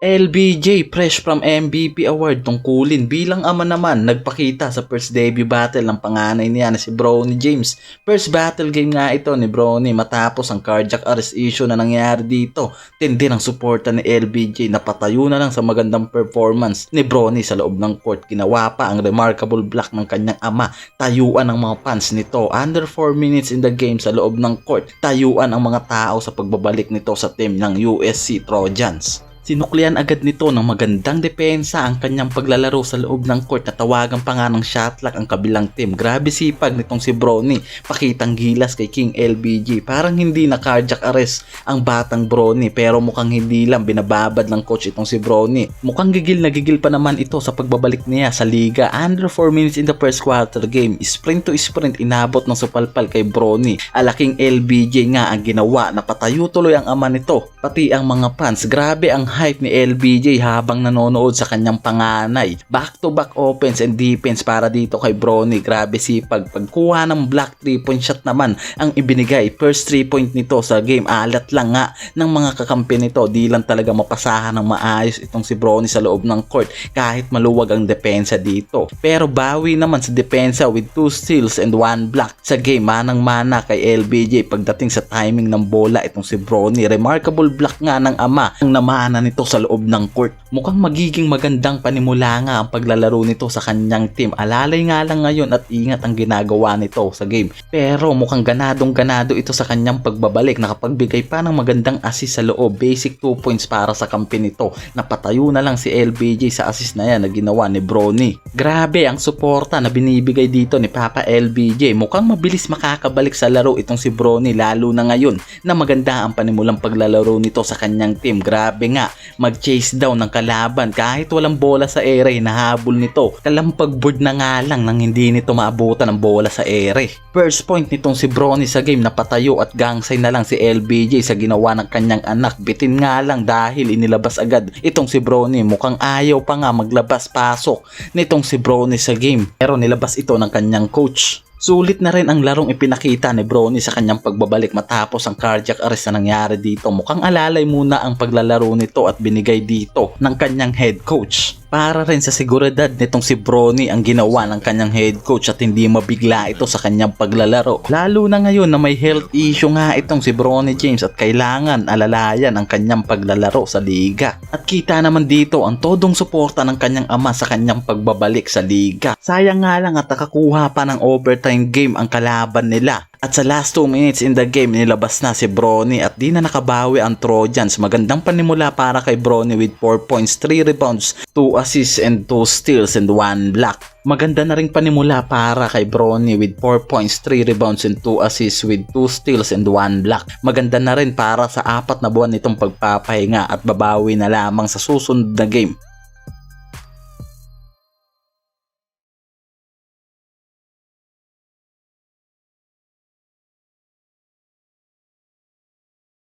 LBJ fresh from MVP award tungkulin bilang ama naman nagpakita sa first debut battle ng panganay niya na si Brony James. First battle game nga ito ni Brony matapos ang cardiac arrest issue na nangyari dito. Tindi ng suporta ni LBJ napatayo na lang sa magandang performance ni Brony sa loob ng court. Ginawa pa ang remarkable block ng kanyang ama. Tayuan ang mga fans nito. Under 4 minutes in the game sa loob ng court. Tayuan ang mga tao sa pagbabalik nito sa team ng USC Trojans. Sinuklian agad nito ng magandang depensa ang kanyang paglalaro sa loob ng court na tawagan pa nga ng shot clock ang kabilang team. Grabe sipag nitong si Brony. Pakitang gilas kay King LBG. Parang hindi na cardiac arrest ang batang Brony pero mukhang hindi lang binababad ng coach itong si Brony. Mukhang gigil na gigil pa naman ito sa pagbabalik niya sa liga. Under 4 minutes in the first quarter game. Sprint to sprint inabot ng supalpal kay Brony. Alaking LBJ nga ang ginawa. Napatayo tuloy ang ama nito. Pati ang mga fans. Grabe ang hype ni LBJ habang nanonood sa kanyang panganay. Back to back offense and defense para dito kay Brony. Grabe sipag. Pagkuha ng black 3 point shot naman ang ibinigay. First 3 point nito sa game. Alat lang nga ng mga kakampi nito. Di lang talaga mapasahan ng maayos itong si Brony sa loob ng court kahit maluwag ang depensa dito. Pero bawi naman sa depensa with 2 steals and 1 block sa game. Manang mana kay LBJ pagdating sa timing ng bola itong si Brony. Remarkable block nga ng ama ang namana nito sa loob ng court. Mukhang magiging magandang panimula nga ang paglalaro nito sa kanyang team. Alalay nga lang ngayon at ingat ang ginagawa nito sa game. Pero mukhang ganadong ganado ito sa kanyang pagbabalik. Nakapagbigay pa ng magandang assist sa loob. Basic 2 points para sa kampi nito. Napatayo na lang si LBJ sa assist na yan na ginawa ni Brony. Grabe ang suporta na binibigay dito ni Papa LBJ. Mukhang mabilis makakabalik sa laro itong si Brony lalo na ngayon na maganda ang panimulang paglalaro nito sa kanyang team. Grabe nga, mag-chase down ng kalaban kahit walang bola sa ere, nahabol nito. Kalampag-board na nga lang nang hindi nito maabutan ng bola sa ere. First point nitong si Brony sa game napatayo at gangsay na lang si LBJ sa ginawa ng kanyang anak. Bitin nga lang dahil inilabas agad itong si Brony. Mukhang ayaw pa nga maglabas pasok nitong si Brony sa game. Pero nilabas ito ng kanyang coach. Sulit na rin ang larong ipinakita ni Brony sa kanyang pagbabalik matapos ang cardiac arrest na nangyari dito. Mukhang alalay muna ang paglalaro nito at binigay dito ng kanyang head coach. Para rin sa seguridad nitong si Brony ang ginawa ng kanyang head coach at hindi mabigla ito sa kanyang paglalaro. Lalo na ngayon na may health issue nga itong si Brony James at kailangan alalayan ang kanyang paglalaro sa liga. At kita naman dito ang todong suporta ng kanyang ama sa kanyang pagbabalik sa liga. Sayang nga lang at nakakuha pa ng overtime game ang kalaban nila. At sa last 2 minutes in the game, nilabas na si Brony at di na nakabawi ang Trojans. Magandang panimula para kay Brony with 4 points, 3 rebounds, 2 assists and 2 steals and 1 block. Maganda na rin panimula para kay Brony with 4 points, 3 rebounds and 2 assists with 2 steals and 1 block. Maganda na rin para sa apat na buwan nitong pagpapahinga at babawi na lamang sa susunod na game.